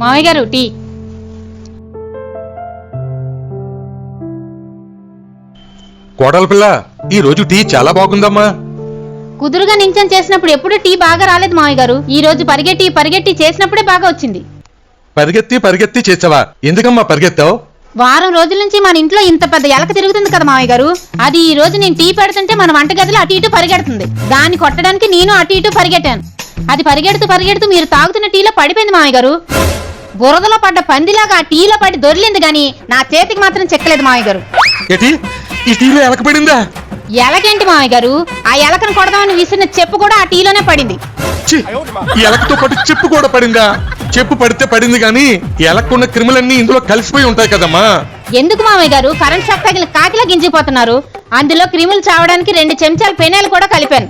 మామయ్య గారు టీ. కోడల పిల్ల ఈ రోజు టీ చాలా బాగుందమ్మా. కుదురుగా నించని చేసినప్పుడు ఎప్పుడు టీ బాగా రాలేదు మామయ్య గారు. ఈ రోజు పరిగెట్టి పరిగెట్టి చేసినప్పుడే బాగా వచ్చింది. పరిగెత్తి పరిగెత్తి చేసావా? ఎందుకమ్మా పరిగెత్తావు? వారం రోజుల నుంచి మన ఇంట్లో ఇంత పెద్ద ఎలక తిరుగుతుంది కదా మామయ్య గారు. అది ఈ రోజు నేను టీ పెడుతుంటే మన వంటగదిలో అటు ఇటు పరిగెడుతుంది. దాన్ని కొట్టడానికి నేను అటు ఇటు పరిగెట్టాను. అది పరిగెడుతూ పరిగెడుతూ మీరు తాగుతున్న టీలో పడిపోయింది మామయ్య గారు. బురదలో పడ్డ పందిలాగా టీలో పడి దొరిలింది గాని నా చేతికి మాత్రం చెక్కలేదు మామయ్య గారు. ఏటి? ఈ టీలో ఎలకపడిందా ఎలకేంటి మామయ్య గారు? ఆ ఎలకను కొడదామని విసిరిన చెప్పు కూడా ఆ టీలోనే పడింది. ఛీ, ఈ ఎలకతో పాటు చెప్పు కూడా పడిందా? చెప్పు పడితే పడింది గాని ఎలక్కున్న క్రిములన్నీ ఇందులో కలిసిపోయి ఉంటాయి కదమ్మా. ఎందుకు మామయ్య గారు? కరెంట్ షాక్ తగిలి కాకిలా గింజిపోతున్నారు. అందులో క్రిములు చావడానికి రెండు చెంచాల పెనాలు కూడా కలిపాను.